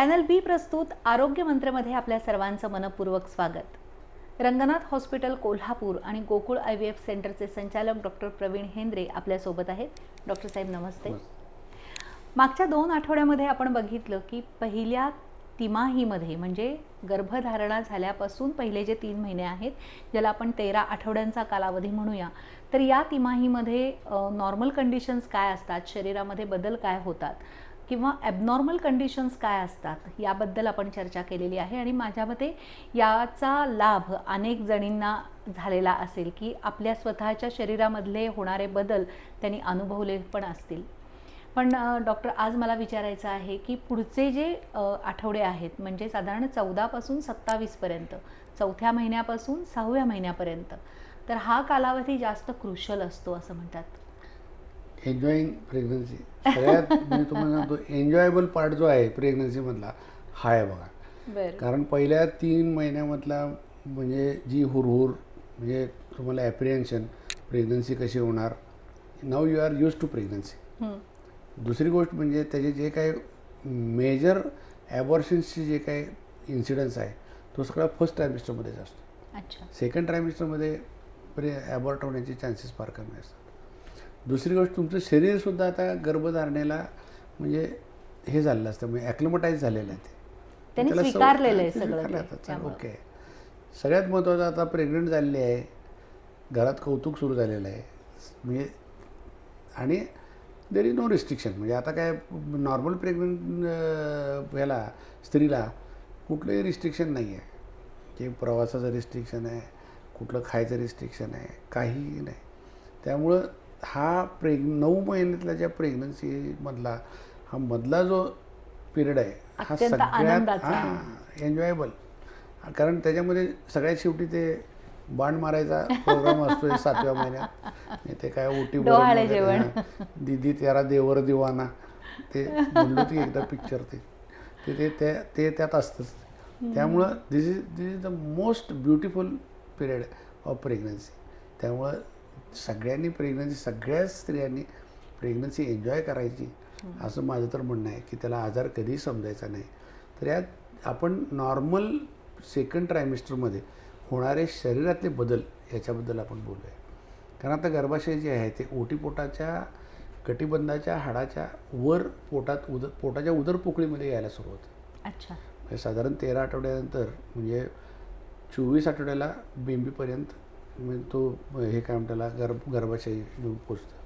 Channel बी प्रस्तुत आरोग्य मंत्रमध्ये आपल्या सर्वांचं मनपूर्वक स्वागत. रंगनाथ हॉस्पिटल कोल्हापूर आणि गोकुळ आय व्ही एफ सेंटरचे संचालक डॉक्टर प्रवीण हेंद्रे आपल्यासोबत आहेत. डॉक्टर साहेब नमस्ते. मागच्या दोन आठवड्यामध्ये आपण बघितलं की पहिल्या तिमाहीमध्ये म्हणजे गर्भधारणा झाल्यापासून पहिले जे तीन महिने आहेत ज्याला आपण तेरा आठवड्यांचा कालावधी म्हणूया तर या तिमाहीमध्ये नॉर्मल कंडिशन्स काय असतात? शरीरामध्ये बदल काय होतात? किंवा ॲबनॉर्मल कंडिशन्स काय असतात याबद्दल आपण चर्चा केलेली आहे आणि माझ्या मते याचा लाभ अनेक जणींना झालेला असेल की आपल्या स्वतःच्या शरीरामधले होणारे बदल त्यांनी अनुभवले पण असतील. पण डॉक्टर आज मला विचारायचं आहे की पुढचे जे आठवडे आहेत म्हणजे साधारण चौदापासून सत्तावीसपर्यंत चौथ्या महिन्यापासून सहाव्या महिन्यापर्यंत तर हा कालावधी जास्त क्रुशल असतो असं म्हणतात. एन्जॉईंग प्रेग्नन्सी सगळ्यात मी तुम्हाला सांगतो एन्जॉयबल पार्ट जो आहे प्रेग्नन्सीमधला हा आहे बघा. कारण पहिल्या तीन महिन्यामधला म्हणजे जी हुरहुर म्हणजे तुम्हाला ॲप्रिहेन्शन प्रेग्नन्सी कशी होणार now you are used to pregnancy. दुसरी गोष्ट म्हणजे त्याचे जे काही मेजर ॲबॉर्शन्सचे जे काही इन्सिडन्स आहे तो सगळा फर्स्ट ट्रायमिस्टरमध्येच असतो. सेकंड ट्रायमिस्टरमध्ये प्रे ॲबॉर्ट होण्याचे चान्सेस फार कमी असतात. दुसरी गोष्ट तुमचं शरीरसुद्धा आता गर्भधारणेला म्हणजे हे झालेलं असतं म्हणजे ॲक्लमटाईज झालेलं आहे ते. त्याला स्वीकारलेलं आहे सगळं. ओके. सगळ्यात महत्त्वाचं आता प्रेग्नंट झालेली आहे. घरात कौतुक सुरू झालेलं आहे. म्हणजे आणि देर इज नो रिस्ट्रिक्शन म्हणजे आता काय नॉर्मल प्रेग्नंट ह्याला स्त्रीला कुठलंही रिस्ट्रिक्शन नाही आहे. की प्रवासाचं रिस्ट्रिक्शन आहे कुठलं खायचं रिस्ट्रिक्शन आहे काहीही नाही. त्यामुळं हा प्रेग नऊ महिन्यातल्या ज्या प्रेग्नन्सीमधला हा मधला जो पिरियड आहे हा आनंदाचा. हां एन्जॉयबल कारण त्याच्यामध्ये सगळ्यात शेवटी ते बाण मारायचा प्रोग्राम असतो सातव्या महिन्यात. ते काय ओटी जेवण. दीदी त्याला देवर दिवाना. ते म्हणलो की एकदा पिक्चर ते. ते ते ते त्यात असतंच. त्यामुळं this is this is the most beautiful period of pregnancy त्यामुळं सगळ्यांनी प्रेग्नन्सी सगळ्याच स्त्रियांनी प्रेग्नन्सी एन्जॉय करायची. असं माझं तर म्हणणं आहे की त्याला आजार कधीही समजायचा नाही. तर यात आपण नॉर्मल सेकंड ट्रायमिस्टरमध्ये होणारे शरीरातले बदल याच्याबद्दल आपण बोलूया. कारण आता गर्भाशय जे आहे ते ओटीपोटाच्या कटिबंधाच्या हाडाच्या वर पोटात उदर पोटाच्या उदर पोकळीमध्ये यायला सुरू होतं अच्छा. म्हणजे साधारण तेरा आठवड्यानंतर म्हणजे चोवीस आठवड्याला बेंबीपर्यंत म्हणजे तो हे काय म्हणताला गर्भ गर्भाशय येऊन पोचतं.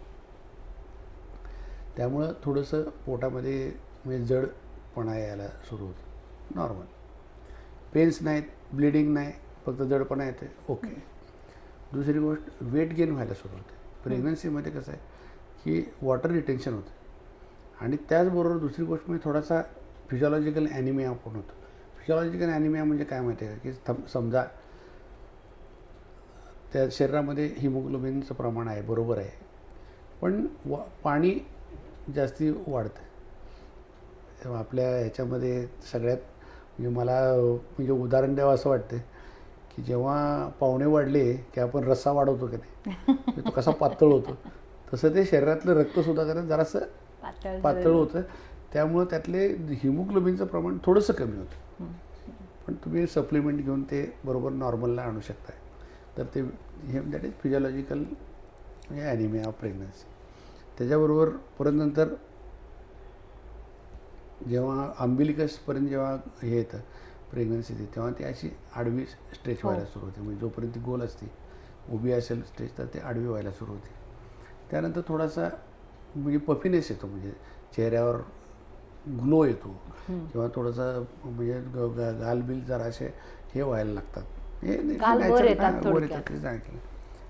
त्यामुळं थोडंसं पोटामध्ये म्हणजे जडपणा यायला सुरू होतं. नॉर्मल पेन्स नाहीत ब्लिडिंग नाही फक्त जडपणा येते ओके दुसरी गोष्ट वेट गेन व्हायला सुरू होते. प्रेग्नन्सीमध्ये कसं आहे की वॉटर रिटेन्शन होतं. आणि त्याचबरोबर दुसरी गोष्ट म्हणजे थोडासा फिजिओलॉजिकल ॲनिमिया पण होतो. फिजिओलॉजिकल ॲनिमिया म्हणजे काय माहिती आहे का? की थम- समजा त्या शरीरामध्ये हिमोग्लोबिनचं प्रमाण आहे बरोबर आहे. पण वा पाणी जास्ती वाढतं आपल्या ह्याच्यामध्ये सगळ्यात म्हणजे मला म्हणजे उदाहरण द्यावं असं वाटतं की जेव्हा पाहुणे वाढले की आपण रस्सा वाढवतो का नाही म्हणजे तो कसा पातळ होतो? तसं ते शरीरातलं रक्तसुद्धा जरा जरासं पातळ पातळ होतं. त्यामुळं त्यातले हिमोग्लोबिनचं प्रमाण थोडंसं कमी होतं. पण तुम्ही सप्लिमेंट घेऊन ते बरोबर नॉर्मलला आणू शकता तर ते हे दॅट इज फिजिओलॉजिकल म्हणजे ॲनिमिया ऑफ प्रेग्नन्सी त्याच्याबरोबर परत नंतर जेव्हा आंबिलिकसपर्यंत जेव्हा हे येतं प्रेग्नन्सी येते तेव्हा ती अशी आडवी स्ट्रेच हो. व्हायला सुरू होते. म्हणजे जोपर्यंत ती गोल असते उभी असेल स्ट्रेच तर ते आडवी व्हायला सुरू होते. त्यानंतर थोडासा म्हणजे पफिनेस येतो म्हणजे चेहऱ्यावर ग्लो येतो. किंवा थोडंसं म्हणजे गालबिल जरासे हे व्हायला लागतात. हे नाही- गाल वर natural- येतात हां, वर थोडक्यात. येतात ते सांगितलं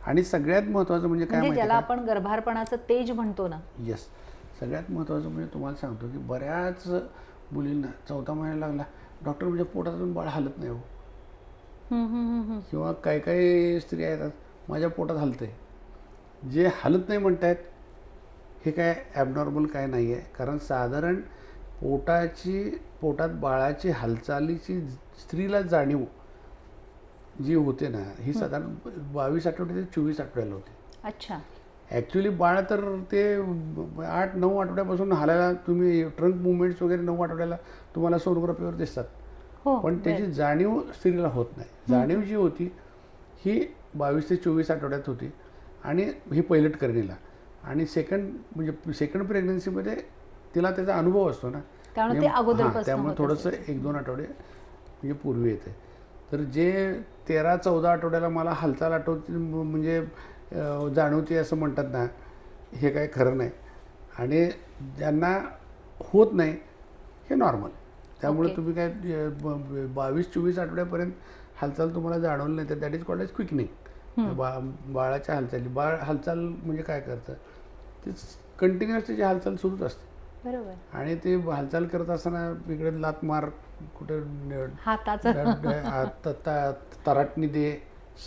आणि सगळ्यात महत्त्वाचं म्हणजे काय म्हणजे माहिती ज्याला आहे आपण गर्भारपणाचं तेज म्हणतो ना. का येस सगळ्यात महत्त्वाचं म्हणजे तुम्हाला सांगतो की बऱ्याच मुलींना चौथा महिना लागला डॉक्टर म्हणजे पोटातून बाळ हलत नाही हो. हम्म, हम्म, हम्म, हम्म. किंवा काही काही स्त्रिया येतात माझ्या पोटात हलतंय. जे हलत नाही म्हणतायत हे काय ॲबनॉर्मल काय नाही आहे कारण साधारण पोटाची पोटात बाळाची हालचालीची स्त्रीला जाणीव जी होते ना ही साधारण बावीस आठवडे ते चोवीस आठवड्याला होते. अच्छा. ॲक्च्युली बाळ तर ते आठ नऊ आठवड्यापासून हालायला तुम्ही ट्रंक मुवमेंट्स वगैरे नऊ आठवड्याला तुम्हाला सोनोग्राफीवर दिसतात. हो पण त्याची जाणीव स्त्रीला होत नाही. जाणीव जी होती ही बावीस ते चोवीस आठवड्यात होती आणि ही पैलट करणीला. आणि सेकंड म्हणजे सेकंड प्रेग्नन्सीमध्ये तिला त्याचा अनुभव असतो ना. त्यामुळे थोडंसं एक दोन आठवडे म्हणजे पूर्वी येते. तर जे तेरा चौदा आठवड्याला मला हालचाल आठवते म्हणजे जाणवते असं म्हणतात ना हे काय खरं नाही. आणि ज्यांना होत नाही हे नॉर्मल. त्यामुळे Okay. तुम्ही काय बावीस चोवीस आठवड्यापर्यंत हालचाल तुम्हाला जाणवली नाही तर that is called as quickening बा बाळाच्या हालचाली बाळ हालचाल म्हणजे काय करतं? ते कंटिन्युअस त्याची हालचाल सुरूच असते. बरोबर. आणि ते हालचाल करत असताना इकडे लात मार कुठे हाताचं. तराटणी दे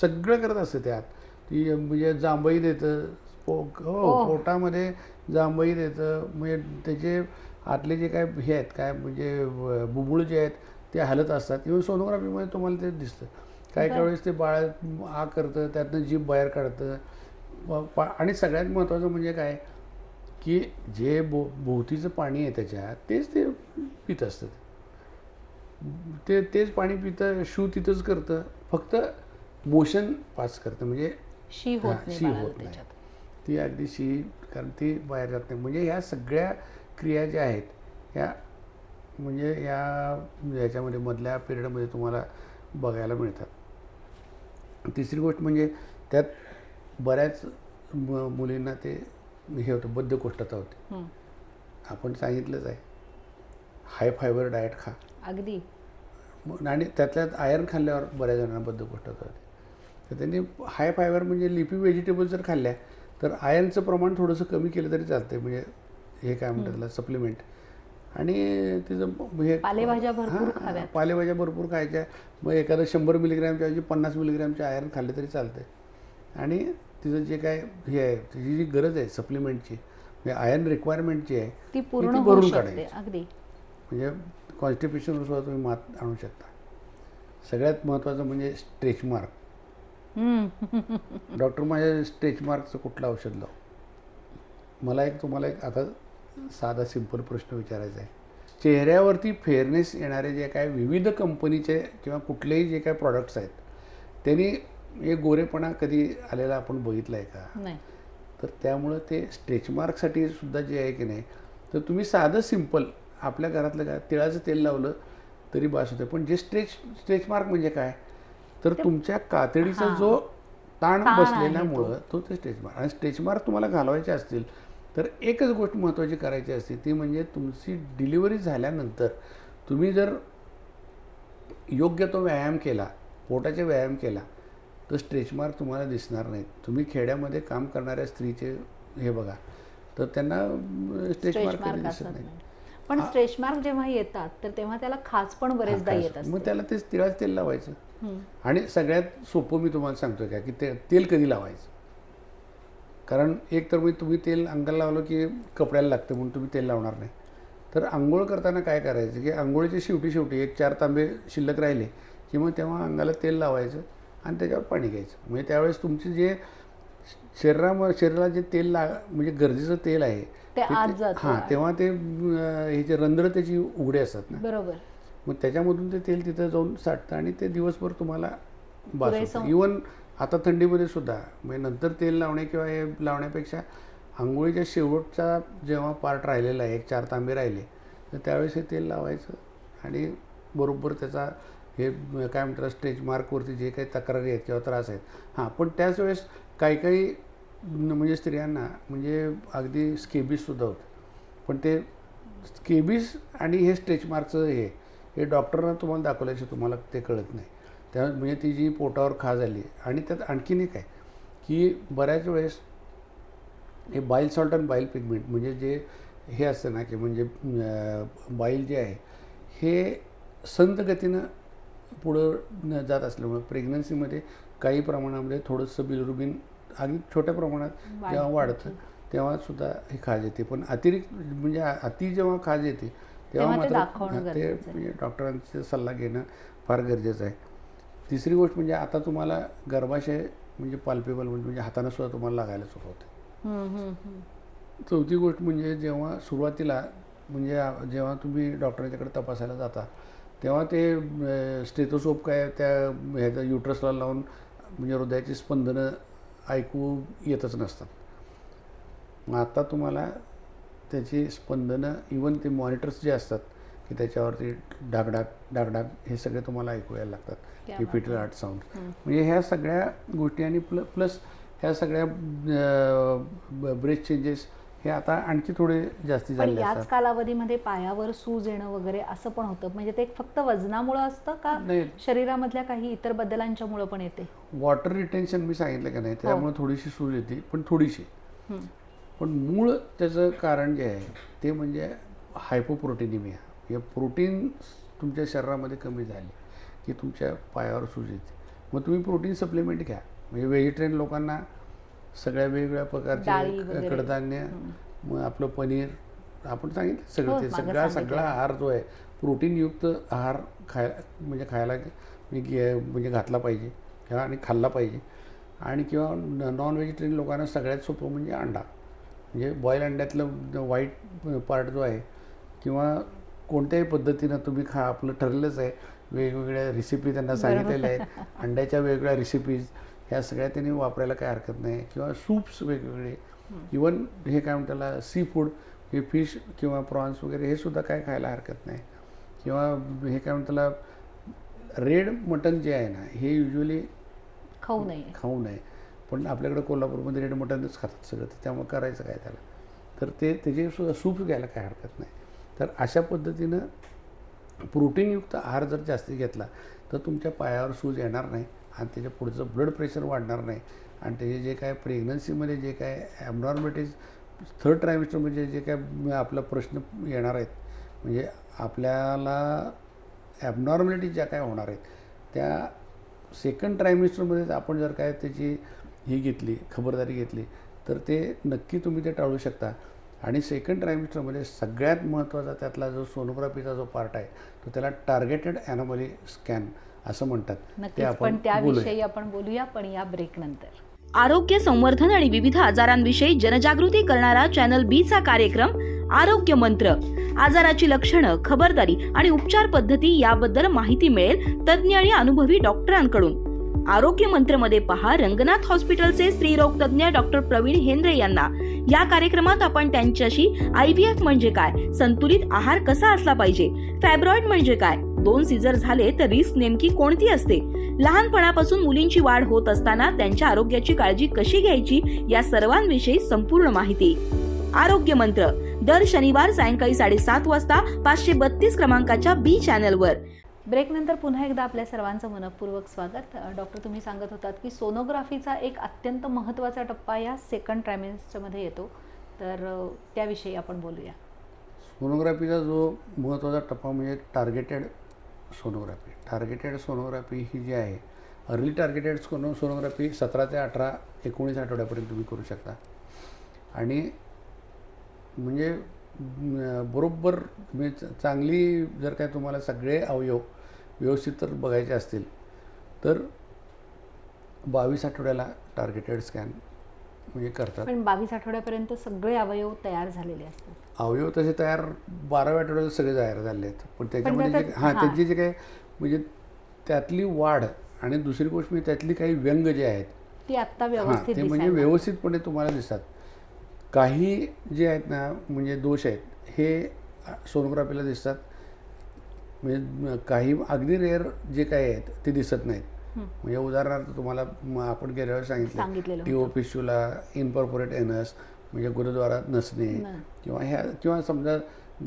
सगळं करत असते त्यात. ती म्हणजे जांभई देतं पो हो हो. पोटामध्ये जांभई देतं म्हणजे त्याचे आतले जे काय हे आहेत काय म्हणजे बुबुळ जे आहेत ते हलत असतात. इव्हन सोनोग्राफीमध्ये तुम्हाला ते दिसतं. काय बरं. वेळेस ते बाळ आ करतं त्यातनं जीभ बाहेर काढतं. आणि सगळ्यात महत्त्वाचं म्हणजे काय की जे भो भोवतीचं पाणी आहे त्याच्यात तेच ते पित असतं. ते तेच पाणी पितं शू तिथंच करतं. फक्त मोशन पास करतं म्हणजे शी होत हां, शी होत नाही. ती अगदी शी कारण ती बाहेर जात नाही. म्हणजे ह्या सगळ्या क्रिया ज्या आहेत ह्या म्हणजे या ह्याच्यामध्ये मधल्या पिरियडमध्ये तुम्हाला बघायला मिळतात. तिसरी गोष्ट म्हणजे त्यात बऱ्याच म- मुलींना ते हे होतं बद्धकोष्ठता होते. आपण सांगितलंच आहे. हाय फायबर डाएट खा. अगदी. मग आणि त्यातल्यात आयर्न खाल्ल्यावर बऱ्याच जणांना बद्धकोष्ठता होते. तर त्यांनी हाय फायबर म्हणजे लिपी व्हेजिटेबल्स जर खाल्ल्या तर आयर्नचं प्रमाण थोडंसं कमी केलं तरी चालतंय. म्हणजे हे काय म्हणतात त्याला सप्लिमेंट. आणि तिचं हे पालेभाज्या भरपूर. पालेभाज्या भरपूर खायच्या. मग एखादं शंभर मिलीग्रॅमच्या ऐवजी पन्नास मिलीग्रॅमचे आयर्न खाल्ले तरी चालतंय. आणि तिचं जे काय हे आहे तिची जी गरज आहे सप्लिमेंटची म्हणजे आयर्न रिक्वायरमेंटची आहे ती पूर्ण भरून काढायची. अगदी. म्हणजे कॉन्स्टिपेशनवर सुद्धा तुम्ही मात आणू शकता. सगळ्यात महत्त्वाचं म्हणजे स्ट्रेच मार्क. डॉक्टर माझ्या स्ट्रेच मार्कचं कुठलं औषध लाव? मला एक तुम्हाला एक आता साधा सिंपल प्रश्न विचारायचा आहे. चेहऱ्यावरती फेअरनेस येणारे जे काय विविध कंपनीचे किंवा कुठलेही जे काय प्रॉडक्ट्स आहेत त्यांनी हे गोरेपणा कधी आलेला आपण बघितला आहे का तर त्यामुळं ते स्ट्रेच मार्कसाठी सुद्धा जे आहे की नाही तर तुम्ही साधं सिंपल आपल्या घरातलं काय तिळाचं तेल लावलं तरी बास होते पण जे स्ट्रेच स्ट्रेच मार्क म्हणजे काय? तर तुमच्या कातडीचा. जो ताण बसलेल्यामुळं तो. ते स्ट्रेच मार्क आणि स्ट्रेच मार्क तुम्हाला घालवायचे असतील तर एकच गोष्ट महत्त्वाची करायची असते ती म्हणजे तुमची डिलिव्हरी झाल्यानंतर तुम्ही जर योग्य तो व्यायाम केला पोटाचे व्यायाम केला तर स्ट्रेच मार्क तुम्हाला दिसणार नाहीत. तुम्ही खेड्यामध्ये काम करणाऱ्या स्त्रीचे हे बघा. तर त्यांना स्ट्रेच मार्क कधी दिसत नाही. पण स्ट्रेच मार्क जेव्हा येतात तर तेव्हा त्याला खाज पण बरेचदा येत काय- असते. मग त्याला तेच तिळाचं तेल लावायचं. आणि सगळ्यात सोपं मी तुम्हाला सांगतोय का की ते तेल कधी लावायचं? कारण एक तर मी तुम्ही तेल अंगाला लावलं की कपड्याला लागतं म्हणून तुम्ही तेल लावणार नाही. तर आंघोळ करताना काय करायचं की आंघोळीच्या शेवटी शेवटी एक चार तांबे शिल्लक राहिले की मग तेव्हा अंगाला तेल लावायचं. आणि त्याच्यावर पाणी घ्यायचं. म्हणजे त्यावेळेस तुमचे जे शरीरामध्ये शरीराला जे तेल ला म्हणजे गरजेचं तेल आहे ते. हां तेव्हा ते हे जे रंध्र त्याची उघडे असतात ना बरोबर. मग त्याच्यामधून ते तेल तिथं जाऊन साठतं आणि ते दिवसभर तुम्हाला बास इवन आता थंडीमध्ये सुद्धा म्हणजे नंतर तेल लावणे किंवा हे लावण्यापेक्षा आंघोळीच्या शेवटचा जेव्हा पार्ट राहिलेला आहे एक चार तांबे राहिले तर त्यावेळेस हे तेल लावायचं आणि बरोबर त्याचा हे काय म्हणतात स्टेज मार्कवरती जे काही तक्रारी आहेत किंवा त्रास आहेत. हां पण त्याच वेळेस काही काही म्हणजे स्त्रियांना म्हणजे अगदी स्केबीजसुद्धा होतं. पण ते स्केबीज आणि हे स्टेच मार्कचं हे हे डॉक्टरना तुम्हाला दाखवल्याशी तुम्हाला ते कळत नाही. त्या म्हणजे ती जी पोटावर खा झाली आणि त्यात आणखीन एक आहे की बऱ्याच वेळेस हे बाईल सॉल्ट आणि बाईल पिगमेंट म्हणजे जे हे असतं ना की म्हणजे बाईल जे आहे हे संत गतीनं पुढं जात असल्यामुळे प्रेग्नन्सीमध्ये काही प्रमाणामध्ये थोडंसं बिलरुबिन अगदी छोट्या प्रमाणात जेव्हा वाढतं. तेव्हा सुद्धा ही खाज येते पण अतिरिक्त म्हणजे अति जेव्हा खाज येते तेव्हा मात्र ते. म्हणजे डॉक्टरांचा सल्ला घेणं फार गरजेचं आहे तिसरी गोष्ट म्हणजे आता तुम्हाला गर्भाशय म्हणजे पाल्पेबल म्हणजे हातानं सुद्धा तुम्हाला लागायला सुरू होते. चौथी गोष्ट म्हणजे जेव्हा सुरुवातीला म्हणजे जेव्हा तुम्ही डॉक्टरांच्याकडे तपासायला जाता तेव्हा ते स्टेथोस्कोप काय त्या ह्याच्या युट्रसला लावून म्हणजे हृदयाची स्पंदनं ऐकू येतच नसतात. मग आता तुम्हाला त्याची स्पंदनं इवन ते मॉनिटर्स जे असतात की त्याच्यावरती डागडाग डागडाग हे सगळे तुम्हाला ऐकू यायला लागतात. Repeated heart sound. म्हणजे ह्या सगळ्या गोष्टी आणि प्ल प्लस ह्या सगळ्या ब्रेथ चेंजेस हे आता आणखी थोडे जास्ती पण झाले याच असतात. कालावधीमध्ये पायावर सूज येणं वगैरे असं पण होतं. म्हणजे ते फक्त वजनामुळं असतं का नाही. शरीरामधल्या काही इतर बदलांच्यामुळं पण येते? वॉटर रिटेन्शन मी सांगितलं का नाही त्यामुळे थोडीशी सूज येते पण थोडीशी. पण मूळ त्याचं कारण जे आहे ते म्हणजे हायपोप्रोटीनिमिया या प्रोटीन तुमच्या शरीरामध्ये कमी झाले की तुमच्या पायावर सूज येते. मग तुम्ही प्रोटीन सप्लिमेंट घ्या. म्हणजे व्हेजिटेरियन लोकांना सगळ्या वेगवेगळ्या प्रकारचे कडधान्य मग आपलं पनीर आपण सांगितलं हो, सगळं ते मागं सगळा. सगळा आहार जो आहे प्रोटीनयुक्त आहार खाय म्हणजे खायला म्हणजे घातला पाहिजे किंवा आणि खाल्ला पाहिजे. आणि किंवा नॉन व्हेजिटेरियन लोकांना सगळ्यात सोपं म्हणजे अंडा. म्हणजे बॉईल अंड्यातलं व्हाईट पार्ट जो आहे किंवा कोणत्याही पद्धतीनं तुम्ही खा आपलं ठरलेलंच आहे वेगवेगळ्या रेसिपी त्यांना सांगितलेल्या आहेत. अंड्याच्या वेगवेगळ्या रेसिपीज ह्या सगळ्या त्यांनी वापरायला काही हरकत नाही. किंवा सूप्स वेगवेगळे. इवन हे काय म्हणतात त्याला सी फूड हे फिश किंवा प्रॉन्स वगैरे हे सुद्धा काय खायला हरकत नाही. किंवा हे काय म्हणतात त्याला रेड मटन जे आहे ना हे युजली खाऊ नये. खाऊ नये. पण आपल्याकडे कोल्हापूरमध्ये रेड मटनच खातात सगळं तर त्यामुळे करायचं काय त्याला? तर ते त्याचे सुद्धा सूप घ्यायला काय हरकत नाही. तर अशा पद्धतीनं प्रोटीनयुक्त आहार जर जास्ती घेतला तर तुमच्या पायावर सूज येणार नाही. आणि त्याच्या पुढचं ब्लड प्रेशर वाढणार नाही. आणि त्याचे जे काय प्रेग्नन्सीमध्ये जे काय ॲबनॉर्मॅलिटीज थर्ड ट्रायमिस्टरमध्ये जे काय आपला प्रश्न येणार आहेत म्हणजे आपल्याला ॲबनॉर्मॅलिटी ज्या काय होणार आहेत त्या सेकंड ट्रायमिस्टरमध्येच आपण जर काय त्याची ही घेतली खबरदारी घेतली तर ते नक्की तुम्ही ते टाळू शकता. आणि सेकंड ट्रायमिस्टरमध्ये सगळ्यात महत्त्वाचा त्यातला जो सोनोग्राफीचा जो पार्ट आहे तो त्याला टार्गेटेड ॲनोमली स्कॅन असं म्हणतात. नक्कीच पण त्याविषयी आपण बोलूया पण या ब्रेक नंतर. आरोग्य संवर्धन आणि विविध आजारांविषयी जनजागृती करणारा चॅनल बी चा कार्यक्रम आरोग्य मंत्र. आजाराची लक्षणं खबरदारी आणि उपचार पद्धती याबद्दल माहिती मिळेल तज्ज्ञ आणि अनुभवी डॉक्टरांकडून. आरोग्य मंत्रमध्ये पहा रंगनाथ हॉस्पिटलचे स्त्रीरोग तज्ज्ञ डॉक्टर प्रवीण हेंद्रे यांना. या कार्यक्रमात आपण त्यांच्याशी आयव्हीएफ म्हणजे काय संतुलित आहार कसा असला पाहिजे फॅब्रॉइड म्हणजे काय दोन सीझर झाले तर रिस्क नेमकी कोणती असते? लहानपणापासून मुलींची वाढ होत असताना त्यांच्या आरोग्याची काळजी कशी घ्यायची या सर्वांविषयी संपूर्ण माहिती. आरोग्य मंत्र. दर शनिवार सायंकाळी साडेसात वाजता पाचशे बत्तीस क्रमांकाच्या बी चॅनलवर. ब्रेक नंतर पुन्हा एकदा आपल्या सर्वांचं मनपूर्वक स्वागत. डॉक्टर तुम्ही सांगत होतात की सोनोग्राफीचा एक अत्यंत महत्त्वाचा टप्पा या सेकंड ट्रायमेस्टरमध्ये येतो. तर त्याविषयी आपण बोलूया. सोनोग्राफीचा जो महत्त्वाचा टप्पा म्हणजे टार्गेटेड सोनोग्राफी. टार्गेटेड सोनोग्राफी ही जी आहे अर्ली टार्गेटेड सोनो सोनोग्राफी सतरा ते अठरा एकोणीस आठवड्यापर्यंत तुम्ही करू शकता. आणि म्हणजे बरोबर तुम्ही च- चांगली जर काय तुम्हाला सगळे अवयव व्यवस्थित तर बघायचे असतील तर बावीस आठवड्याला टार्गेटेड स्कॅन म्हणजे करतात. पण बावीस आठवड्यापर्यंत सगळे अवयव तयार झालेले असतात. अवयव तसे तयार बाराव्या आठवड्यात सगळे तयार झाले आहेत. पण त्याच्यामध्ये जे हां. त्यांची जे काय म्हणजे त्यातली वाढ आणि दुसरी गोष्ट म्हणजे त्यातली काही व्यंग जे आहेत ती आत्ता व्यवस्थित ते म्हणजे व्यवस्थितपणे तुम्हाला दिसतात. काही जे आहेत ना म्हणजे दोष आहेत हे सोनोग्राफीला दिसतात. म्हणजे काही अगदी रेअर जे काही आहेत ते दिसत नाहीत. म्हणजे उदाहरणार्थ तुम्हाला आपण गेल्या वेळेस सांगितलं सांगितलेलं टिओ पिशूला इनकॉर्पोरेट एनस म्हणजे गुरुद्वारात नसणे. किंवा ह्या किंवा समजा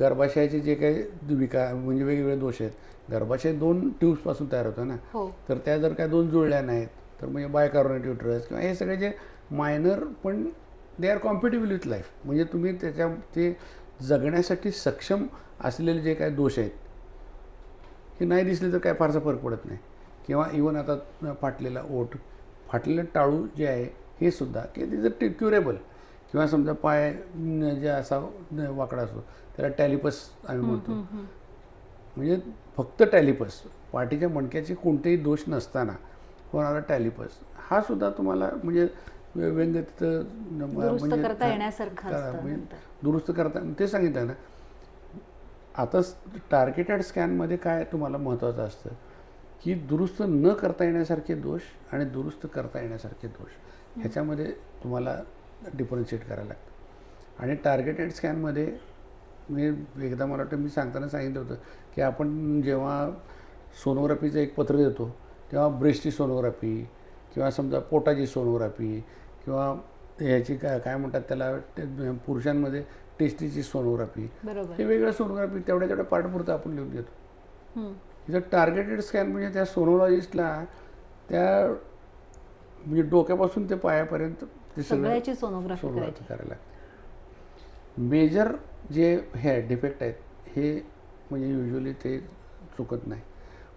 गर्भाशयाचे जे काही विका म्हणजे वेगवेगळे दोष आहेत गर्भाशय दोन ट्यूब्सपासून तयार होतं ना? हो. तर त्या जर काय दोन जुळल्या नाहीत तर म्हणजे बायकार्बोनेट युट्रस किंवा हे सगळे जे मायनर पण they are compatible with life म्हणजे तुम्ही त्याच्या ते जगण्यासाठी सक्षम असलेले जे काही दोष आहेत हे नाही दिसले तर काय फारसा फरक पडत नाही. किंवा इवन आता फाटलेला ओठ फाटलेलं टाळू जे आहे हे सुद्धा की ते जर क्युरेबल किंवा समजा पाय जे असा वाकडा असतो त्याला टॅलिपस आम्ही म्हणतो. म्हणजे फक्त टॅलिपस पाठीच्या मणक्याचे कोणतेही दोष नसताना होणारा टॅलिपस हा सुद्धा तुम्हाला म्हणजे व्य- व्यंग तिथं न- म- दुरुस्त करता म्हणजे- येण्यासारखं म्हणजे. दुरुस्त करता ते सांगितलं ना. आता टार्गेटेड स्कॅनमध्ये काय तुम्हाला महत्त्वाचं असतं? की दुरुस्त न करता येण्यासारखे दोष आणि दुरुस्त करता येण्यासारखे दोष. ह्याच्यामध्ये तुम्हाला डिफरन्शिएट करायला लागतं. आणि टार्गेटेड स्कॅनमध्ये मी एकदा मला वाटतं मी सांगताना सांगितलं होतं की आपण जेव्हा सोनोग्राफीचं एक पत्र देतो तेव्हा ब्रेस्टची सोनोग्राफी किंवा समजा पोटाची सोनोग्राफी किंवा ह्याची काय काय म्हणतात त्याला पुरुषांमध्ये टेस्टीची सोनोग्राफी हे वेगळं सोनोग्राफी तेवढ्या तेवढ्या पार्टपुरतं आपण लिहून देतो. इथं टार्गेटेड स्कॅन म्हणजे त्या सोनोलॉजिस्टला त्या म्हणजे डोक्यापासून ते पायापर्यंत ते सगळं सगळ्याची सोनोग्राफी सोनोग्राफी करायची. करायला लागते. मेजर जे हे डिफेक्ट आहेत हे म्हणजे युजली ते चुकत नाही.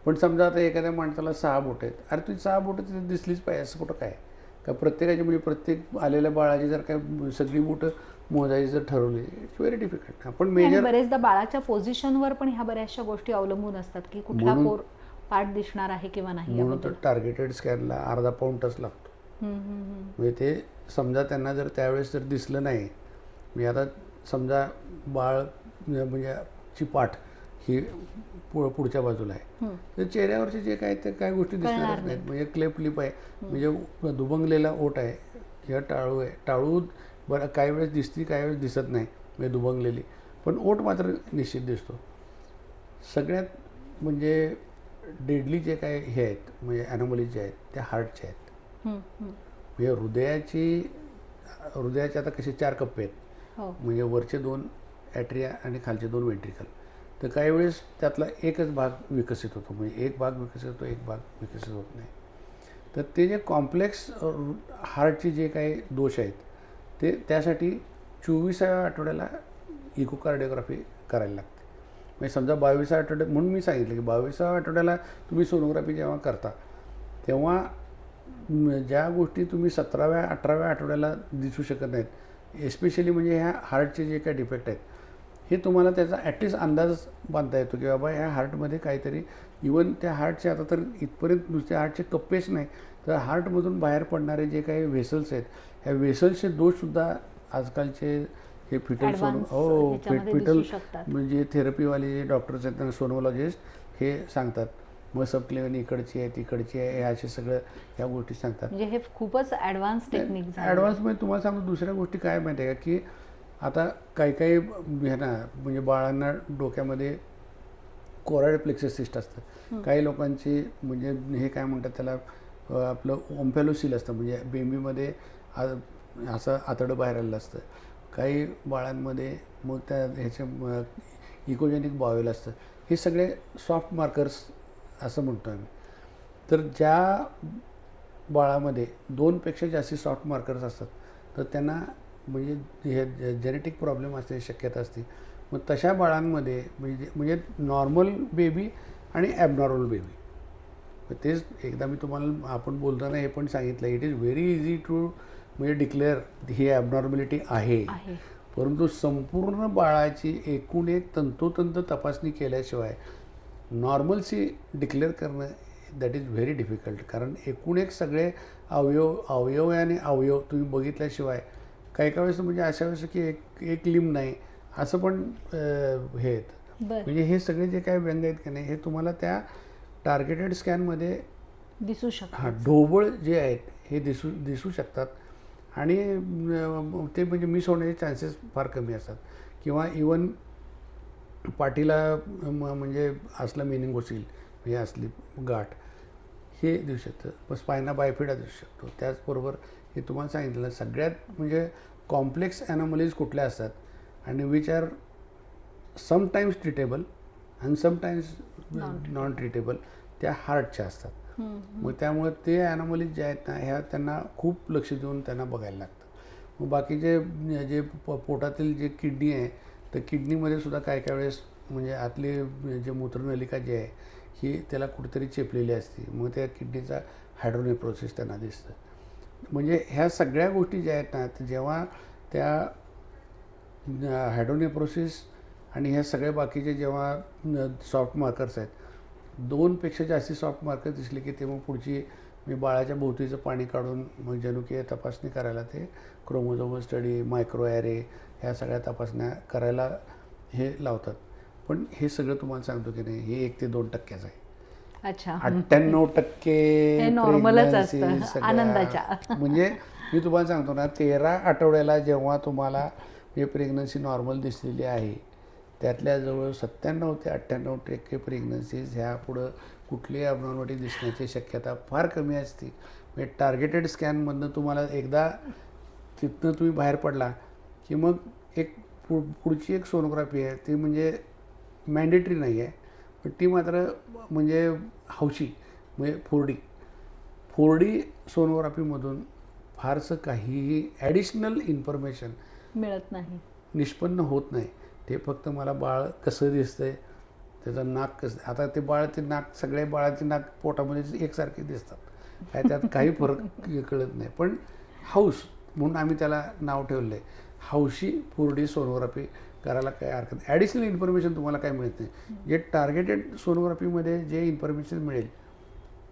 पण समजा आता एखाद्या माणसाला सहा बोट आहेत. अरे तुझी सहा बोटं तिथे दिसलीच पाहिजे असं कुठं काय? का प्रत्येकाची म्हणजे प्रत्येक आलेल्या बाळाची जर काय सगळी बोटं मोजायची जर ठरवली इट्स व्हेरी डिफिकल्ट आणि मेजर बरेचदा बाळाच्या पोझिशनवर पण ह्या बऱ्याचशा गोष्टी अवलंबून असतात की कुठला पोर पार्ट दिसणार आहे किंवा नाही. म्हणून. तर टार्गेटेड स्कॅनला अर्धा तास लागतो. म्हणजे ते समजा त्यांना जर त्यावेळेस जर दिसलं नाही मी आता समजा बाळ म्हणजे ची पाठ ही पु पुढच्या बाजूला आहे. तर चेहऱ्यावरचे जे काय ते काय गोष्टी दिसणारच नाहीत. म्हणजे क्लेप लिप आहे. म्हणजे दुबंगलेला ओठ आहे किंवा टाळू आहे. टाळू बरं काही वेळेस दिसती काही वेळेस दिसत नाही. म्हणजे दुबंगलेली. पण ओठ मात्र निश्चित दिसतो. सगळ्यात म्हणजे डेडली जे काय हे आहेत म्हणजे ॲनोमलीज जे आहेत त्या हार्टचे आहेत. म्हणजे हृदयाची हृदयाचे आता कसे चार कप्पे आहेत. हो. म्हणजे वरचे दोन ॲट्रिया आणि खालचे दोन वेंट्रिकल. तर काही वेळेस त्यातला एकच भाग विकसित होतो. म्हणजे एक भाग विकसित होतो एक भाग विकसित होत नाही. तर ते जे कॉम्प्लेक्स हार्टचे जे काही दोष आहेत ते त्यासाठी चोवीसाव्या आठवड्याला इकोकार्डिओग्राफी करायला लागते. म्हणजे समजा बावीसाव्या आठवड्यात म्हणून मी सांगितलं की बावीसाव्या आठवड्याला तुम्ही सोनोग्राफी जेव्हा करता तेव्हा ज्या गोष्टी तुम्ही सतराव्या अठराव्या आठवड्याला दिसू शकत नाहीत एस्पेशली म्हणजे ह्या हार्टचे जे काही डिफेक्ट आहेत हे तुम्हाला त्याचा ॲटलिस्ट अंदाज बांधता येतो की बाबा ह्या हार्टमध्ये काहीतरी इवन त्या हार्टचे आता तर इथपर्यंत नुसते हार्टचे कप्पेच नाही तर हार्टमधून बाहेर पडणारे जे काही व्हेसल्स आहेत ह्या व्हेसल्सचे दोषसुद्धा आजकालचे हे फिटल सोनो हो फिटल. म्हणजे थेरपीवाले जे डॉक्टर्स आहेत सोनोलॉजिस्ट हे सांगतात मग सबक्लेवन इकडची आहे तिकडची आहे हे असे सगळं ह्या गोष्टी सांगतात. म्हणजे हे खूपच ऍडव्हान्स टेक्निक झालं. ॲडव्हान्समध्ये तुम्हाला सांगतो दुसऱ्या गोष्टी काय माहिती आहे का की आता काही काही हे ना म्हणजे बाळांना डोक्यामध्ये कोरायड प्लेक्सस सिस्ट असतं. काही लोकांची म्हणजे हे काय म्हणतात त्याला आपलं ओम्फॅलोसिल असतं म्हणजे बेंबीमध्ये असं आतडं बाहेर आलेलं असतं. काही बाळांमध्ये मग त्या ह्याच्या इकोजेनिक बॉवेल असतं. हे सगळे सॉफ्ट मार्कर्स असं म्हणतो आम्ही. तर ज्या बाळामध्ये दोनपेक्षा जास्ती सॉफ्ट मार्कर्स असतात तर त्यांना म्हणजे हे जेनेटिक प्रॉब्लेम असण्याची शक्यता असते. मग तशा बाळांमध्ये म्हणजे म्हणजे नॉर्मल बेबी आणि ॲबनॉर्मल बेबी तेच एकदा मी तुम्हाला आपण बोलताना हे पण सांगितलं it is very easy to म्हणजे डिक्लेअर ही ॲबनॉर्मॅलिटी आहे. परंतु संपूर्ण बाळाची एकूण एक तंतोतंत तपासणी केल्याशिवाय नॉर्मलसी डिक्लेअर करणं दॅट इज व्हेरी डिफिकल्ट कारण एकूण एक सगळे अवयव अवयव आणि अवयव तुम्ही बघितल्याशिवाय काही काही वेळेस म्हणजे अशा वेळेस की एक एक लिंब नाही. असं पण हे आहेत. म्हणजे हे सगळे जे काही व्यंग आहेत की नाही हे तुम्हाला त्या टार्गेटेड स्कॅनमध्ये दिसू शकतो हां ढोबळ जे आहेत हे दिसू दिसू शकतात. आणि ते म्हणजे मिस होण्याचे चान्सेस फार कमी असतात. किंवा इवन पाठीला म- म्हणजे असला मिनिंग होईल म्हणजे असली गाठ हे दिसू शकतं. पण स्पायना बायफिडा दिसू शकतो. त्याचबरोबर हे तुम्हाला सांगितलं सगळ्यात म्हणजे कॉम्प्लेक्स ॲनॉमलीज कुठल्या असतात? आणि विच आर समटाईम्स ट्रीटेबल आणि समटाईम्स नॉन ट्रीटेबल त्या हार्टच्या असतात. मग त्यामुळे ते ॲनॉमलीज जे आहेत ना ह्या त्यांना खूप लक्ष देऊन त्यांना बघायला लागतं. मग बाकीचे जे पोटातील जे किडनी आहे तर किडनीमध्ये सुद्धा काय काय वेळेस म्हणजे आतली जे मूत्रनलिका जी आहे ही त्याला कुठेतरी चेपलेली असते. मग त्या किडनीचा हायड्रोनेप्रोसिस त्यांना दिसतं. म्हणजे ह्या सगळ्या गोष्टी ज्या आहेत ना जेव्हा त्या हायड्रोनेप्रोसिस आणि ह्या सगळ्या बाकीचे जेव्हा सॉफ्ट मार्कर्स आहेत दोनपेक्षा जास्ती सॉफ्ट मार्कर दिसले की ते मग पुढची मी बाळाच्या भोवतीचं पाणी काढून मग जनुकीय तपासणी करायला ते क्रोमोझोमल स्टडी मायक्रो ॲरे ह्या सगळ्या तपासण्या करायला हे लावतात. पण हे सगळं तुम्हाला सांगतो की नाही हे एक ते दोन टक्क्याचं आहे. अच्छा. अठ्ठ्याण्णव टक्के नॉर्मलच आनंदाच्या. म्हणजे मी तुम्हाला सांगतो ना तेरा आठवड्याला जेव्हा तुम्हाला हे प्रेग्नन्सी नॉर्मल दिसलेली आहे त्यातल्या जवळ सत्त्याण्णव ते अठ्ठ्याण्णव टक्के प्रेग्नन्सीज ह्या पुढं कुठलीही अबनॉर्मलिटी दिसण्याची शक्यता फार कमी असते. म्हणजे टार्गेटेड स्कॅनमधनं तुम्हाला एकदा तिथनं तुम्ही बाहेर पडला की मग एक पु पुढची एक सोनोग्राफी आहे. ती म्हणजे मॅन्डेटरी नाही आहे. पण ती मात्र म्हणजे हौशी म्हणजे फोर डी. फोर डी सोनोग्राफीमधून फारसं काहीही ॲडिशनल इन्फॉर्मेशन मिळत नाही. निष्पन्न होत नाही. ते फक्त मला बाळ कसं दिसतंय त्याचं नाक कसं आता ते बाळ ते नाक सगळ्या बाळाचे नाक पोटामध्ये एकसारखे दिसतात. काय त्यात काही फरक कळत नाही. पण हौस म्हणून आम्ही त्याला नाव ठेवलं आहे हौशी फोर सोनोग्राफी करायला काय हरकत नाही. ॲडिशनल इन्फॉर्मेशन तुम्हाला काय मिळत नाही. जे टार्गेटेड सोनोग्राफीमध्ये जे इन्फॉर्मेशन मिळेल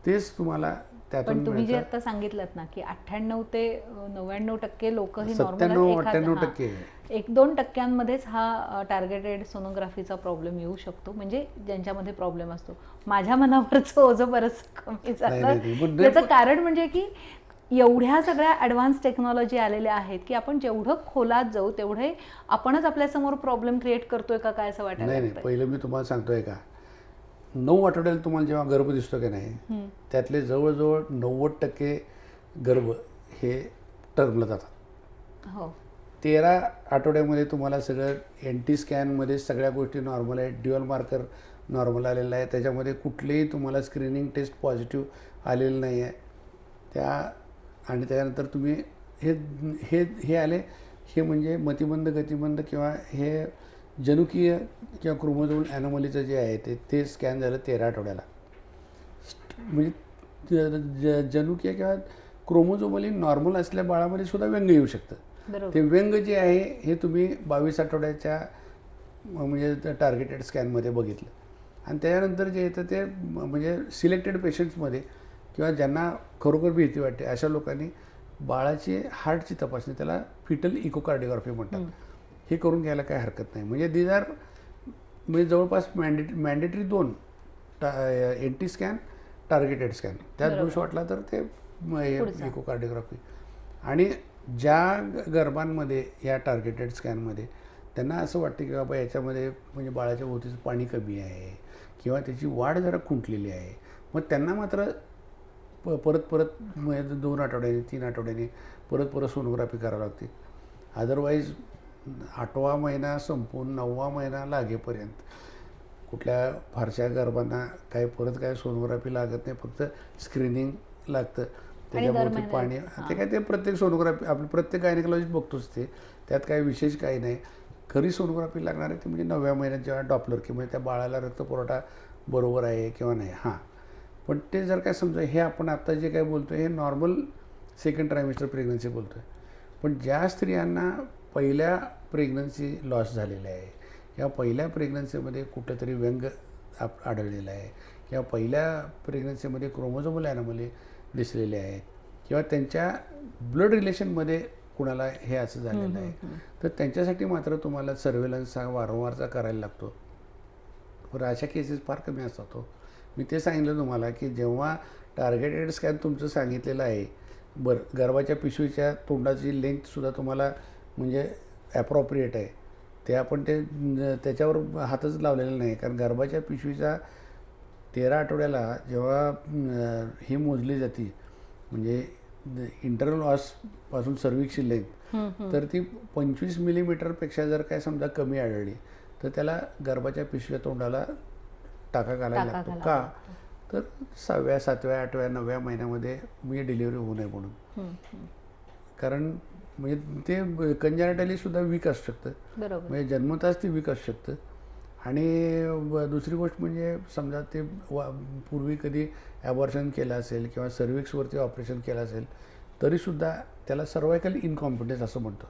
तेच तुम्हाला त्यातून तुम्ही जे आता सांगितलं ना की अठ्ठ्याण्णव ते नव्याण्णव टक्के लोक ही सत्त्याण्णव नॉर्मल अठ्ठ्याण्णव टक्के. एक दोन टक्क्यांमध्येच हा टार्गेटेड सोनोग्राफीचा प्रॉब्लेम येऊ शकतो. म्हणजे ज्यांच्यामध्ये प्रॉब्लेम असतो. माझ्या मनावरचं ओझं बरंच कमी झालं. नाही, याचं पण- कारण म्हणजे की एवढ्या सगळ्या ॲडव्हान्स टेक्नॉलॉजी आलेल्या आहेत की आपण जेवढं खोलात जाऊ तेवढे आपणच आपल्यासमोर प्रॉब्लेम क्रिएट करतोय का काय असं वाटायला नाही. पहिलं मी तुम्हाला सांगतोय का? नऊ आठवड्याला तुम्हाला जेव्हा गर्भ दिसतो की नाही. त्यातले जवळजवळ नव्वद टक्के गर्भ हे टर्मला जातात. हो. तेरा आठवड्यामध्ये तुम्हाला सगळं एन टी स्कॅनमध्ये सगळ्या गोष्टी नॉर्मल आहेत ड्युअल मार्कर नॉर्मल आलेलं आहे. त्याच्यामध्ये कुठलेही तुम्हाला स्क्रीनिंग टेस्ट पॉझिटिव्ह आलेलं नाही आहे. त्या आणि त्याच्यानंतर तुम्ही हे हे हे आले. हे म्हणजे मतिमंद गतिमंद किंवा हे जनुकीय किंवा क्रोमोझोमल ॲनोमलीचं जे आहे ते ते स्कॅन झालं तेरा आठवड्याला. म्हणजे ज- जनुकीय किंवा क्रोमोझोमली नॉर्मल असलेल्या बाळामध्ये सुद्धा व्यंग येऊ शकतं. ते व्यंग जे आहे हे तुम्ही बावीस आठवड्याच्या म्हणजे टार्गेटेड स्कॅनमध्ये बघितलं. आणि त्याच्यानंतर जे येतं ते म्हणजे सिलेक्टेड पेशंट्समध्ये किंवा ज्यांना खरोखर भीती वाटते अशा लोकांनी बाळाची हार्टची तपासणी त्याला फिटल इकोकार्डिओग्राफी म्हणतात. हे करून घ्यायला काय हरकत नाही. म्हणजे दीज आर म्हणजे जवळपास मॅन्डेट मॅन्डेटरी दोन N T scan targeted scan त्यात. दोष वाटला तर ते. इकोकार्डिओग्राफी आणि ज्या ग- गर्भांमध्ये या टार्गेटेड स्कॅनमध्ये त्यांना असं वाटतं की बाबा याच्यामध्ये म्हणजे बाळाच्या भोवतीचं पाणी कमी आहे किंवा त्याची वाढ जरा खुंटलेली आहे. मग त्यांना मात्र प परत परत दोन आठवड्याने तीन आठवड्याने परत परत सोनोग्राफी करावी लागते. अदरवाईज आठवा महिना संपून नववा महिना लागेपर्यंत कुठल्या फारशा गर्भांना काय परत काय सोनोग्राफी लागत नाही फक्त स्क्रीनिंग लागतं. महिन्यात, पाणी. ते काय ते प्रत्येक सोनोग्राफी आपलं प्रत्येक गायनेकॉलॉजिस्ट बघतोच ते. त्यात काही विशेष काही नाही. खरी सोनोग्राफी लागणार आहे ती म्हणजे नवव्या महिन्यात जेव्हा डॉपलर किंवा त्या बाळाला रक्तपुरवठा बरोबर आहे किंवा नाही. हां. पण ते जर काय समजा हे आपण आत्ता जे काय बोलतो हे नॉर्मल सेकंड ट्रायमिस्टर प्रेग्नन्सी बोलतो आहे पण ज्या स्त्रियांना पहिल्या प्रेग्नन्सी लॉस झालेल्या आहे किंवा पहिल्या प्रेग्नन्सीमध्ये कुठंतरी व्यंग आप आढळलेलं आहे किंवा पहिल्या प्रेग्नन्सीमध्ये क्रोमोझोमल ॲनोमली दिसलेले आहेत किंवा त्यांच्या ब्लड रिलेशनमध्ये कुणाला हे असं झालेलं आहे. तर त्यांच्यासाठी मात्र तुम्हाला सर्वेलन्स हा वारंवारचा करायला लागतो. पण अशा केसेस फार कमी असतात हो. मी ते सांगितलं तुम्हाला की जेव्हा टार्गेटेड स्कॅन तुमचं सांगितलेलं आहे बरं गर्भाच्या पिशवीच्या तोंडाची लेंथसुद्धा तुम्हाला म्हणजे ॲप्रॉप्रिएट आहे ते आपण ते त्याच्यावर हातच लावलेला नाही कारण गर्भाच्या पिशवीचा तेरा आठवड्याला जेव्हा ही मोजली जाते म्हणजे इंटरनलपासून सर्विक्सची लेंथ. तर ती पंचवीस मिलीमीटरपेक्षा जर काय समजा कमी आढळली तर त्याला गर्भाच्या पिशव्या तोंडाला टाका घालायला टाका लागतो. घालावा का? लागतो. तर सहाव्या सातव्या आठव्या नवव्या महिन्यामध्ये मी डिलिव्हरी होऊ नये म्हणून. हम्म, हम्म. कारण म्हणजे ते कंजॅनिटली सुद्धा वीक असू शकतं. बरोबर. म्हणजे जन्मताच ते वीक असू शकतं. आणि दुसरी गोष्ट म्हणजे समजा ते वा पूर्वी कधी ॲबॉर्शन केलं असेल किंवा सर्विक्सवरती ऑपरेशन केलं असेल तरीसुद्धा त्याला सर्वायकल इनकॉम्पिटन्स असं म्हणतो.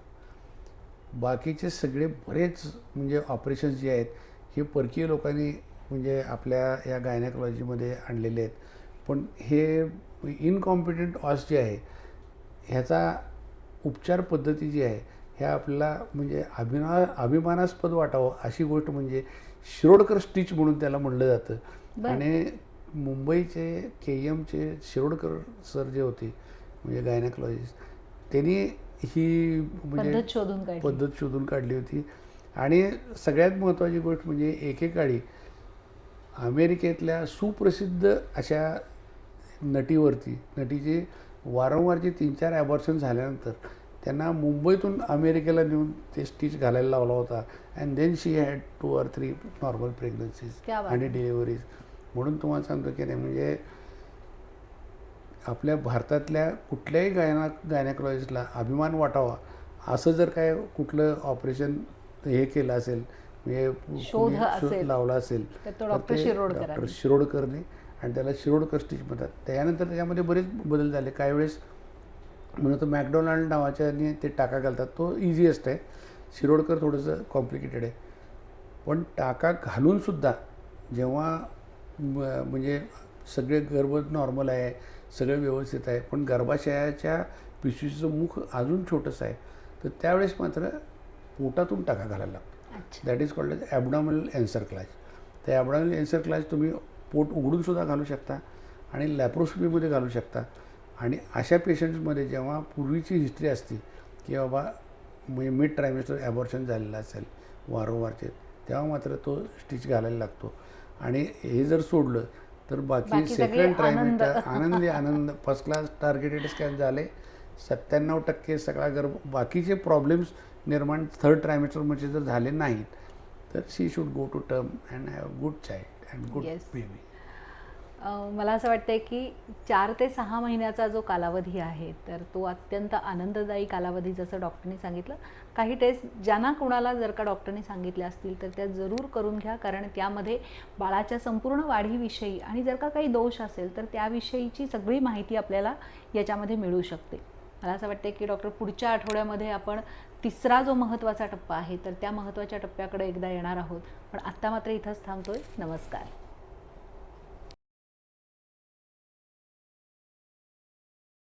बाकीचे सगळे बरेच म्हणजे ऑपरेशन्स जे आहेत हे परकीय लोकांनी म्हणजे आपल्या या गायनेकॉलॉजीमध्ये आणलेले आहेत. पण हे इनकॉम्पिटंट ऑस जे आहे ह्याचा उपचार पद्धती जी आहे ह्या आपल्याला म्हणजे अभिना अभिमानास्पद वाटावं अशी गोष्ट म्हणजे शिरोडकर स्टिच म्हणून त्याला म्हणलं जातं. आणि मुंबईचे के एमचे शिरोडकर सर जे होते म्हणजे गायनॅकॉलॉजिस्ट त्यांनी ही म्हणजे पद्धत शोधून काढली. पद्धत शोधून काढली होती. आणि सगळ्यात महत्त्वाची गोष्ट म्हणजे एकेकाळी अमेरिकेतल्या सुप्रसिद्ध अशा नटीवरती नटीचे वारंवार जे तीन चार ॲबॉर्शन झाल्यानंतर त्यांना मुंबईतून अमेरिकेला नेऊन ते स्टिच घालायला लावला होता. And then she had two or three normal pregnancies आणि डिलिव्हरीज म्हणून तुम्हाला सांगतो की नाही म्हणजे आपल्या भारतातल्या कुठल्याही गायना गायनॅकॉलॉजिस्टला अभिमान वाटावा. असं जर काय कुठलं ऑपरेशन हे केलं असेल म्हणजे शोध. लावला असेल तर तो डॉक्टर ते शिरोडकरांनी. आणि त्याला शिरोडकर स्टिच म्हणतात त्यानंतर त्याच्यामध्ये बरेच बदल झाले. काही वेळेस म्हणतो मॅकडोनाल्ड नावाच्याने ते टाका घालतात. तो इझिएस्ट आहे. शिरोडकर थोडंसं कॉम्प्लिकेटेड आहे. पण टाका घालूनसुद्धा जेव्हा म्हणजे सगळे गर्भ नॉर्मल आहे सगळं व्यवस्थित आहे पण गर्भाशयाच्या पिशवीचं मुख अजून छोटंसं आहे तर त्यावेळेस मात्र पोटातून टाका घालायला लागतो. That is called abdominal cerclage त्या ॲबडॉमिनल एन्सर क्लास तुम्ही पोट उघडूनसुद्धा घालू शकता आणि लॅप्रोस्कोपीमध्ये घालू शकता. आणि अशा पेशंट्समध्ये जेव्हा पूर्वीची हिस्ट्री असते की बाबा म्हणजे मिड ट्रायमेस्टर ॲबॉर्शन झालेलं असेल वारंवारचे तेव्हा मात्र तो स्टिच घालायला लागतो. आणि हे जर सोडलं तर बाकी सेकंड. ट्रायमेस्टर आनंदी. आनंद फर्स्ट क्लास टार्गेटेड स्कॅन झाले. सत्त्याण्णव टक्के सगळा गर्भ बाकीचे प्रॉब्लेम्स निर्माण थर्ड ट्रायमेस्टरमध्ये जर झाले नाहीत तर she should go to term and have good child and good. Baby मला असं वाटतंय की चार ते सहा महिन्याचा जो कालावधी आहे तर तो अत्यंत आनंददायी कालावधी जसं डॉक्टरनी सांगितलं. काही टेस्ट ज्यांना कुणाला जर का डॉक्टरनी सांगितल्या असतील तर त्या जरूर करून घ्या कारण त्यामध्ये बाळाच्या संपूर्ण वाढीविषयी आणि जर का काही दोष असेल तर त्याविषयीची सगळी माहिती आपल्याला याच्यामध्ये मिळू शकते. मला असं वाटतं की डॉक्टर पुढच्या आठवड्यामध्ये आपण तिसरा जो महत्त्वाचा टप्पा आहे तर त्या महत्त्वाच्या टप्प्याकडे एकदा येणार आहोत. पण आत्ता मात्र इथंच थांबतोय. नमस्कार.